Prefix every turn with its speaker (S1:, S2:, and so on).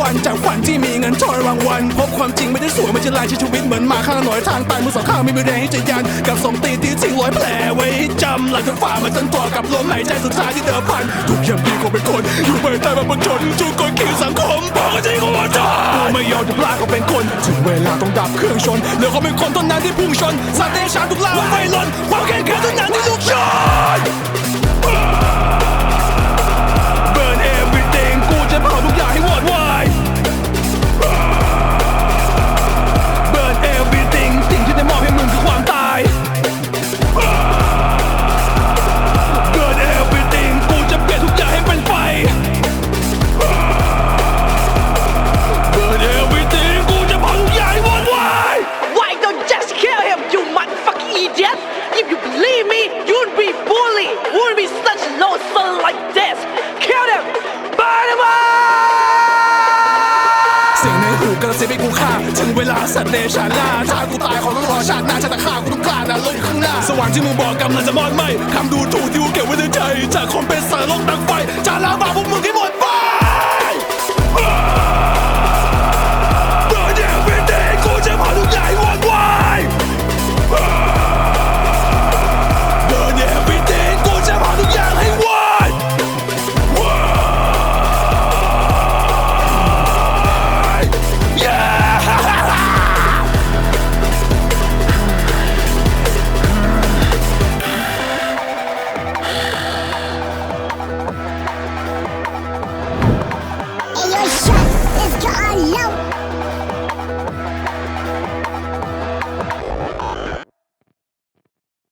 S1: วัน จากฝันที่มีเงินทอยรางวัลพบความจริงไม่ได้สวยไม่ใช่ลายช้ชีวิตเหมือนหมาข้างหน่อยทางตายมือสองข้างไม่มีแรงให้จะยันกับสองตีที่ทิ้งรอยแผลไว้จำหลังจากฝ่ามาจนตัวกับลมหายใจสุดท้ายที่เดิมพันทุกอย่างดีกว่าเป็นคน อยู่ไม่ได้มาบนชนจูกดขี่สังคมบอกกันจริงก็ว่าจ้ากูไม่ยอมจะพลาดก็เป็นคน ถึงเวลาต้องดับเครื่องชนเหลือเขาเป็นคนเท่านั้นที่พุ่งชนสาเตชานทุกลาวไม่หล่นความแข็งแกร่ง
S2: you believe me, you'd be bully. Wouldn't be such low son like this. Kill him! Burn him up!
S1: เสียงในหูกระซิบให้กูฆ่าถึงเวลาสัตว์เดชาล่าถ้ากูตายขอต้องรอชาติหน้าชาติฆ่ากูต้องกล้านะลงข้างหน้า สว่างที่มึงบอกกำลังจะมอดไหมคำดูถูกที่กูเก็บไว้ในใจ จากคนเป็นสารลกดังไฟจะล้างบาปพวกมึงให้หมด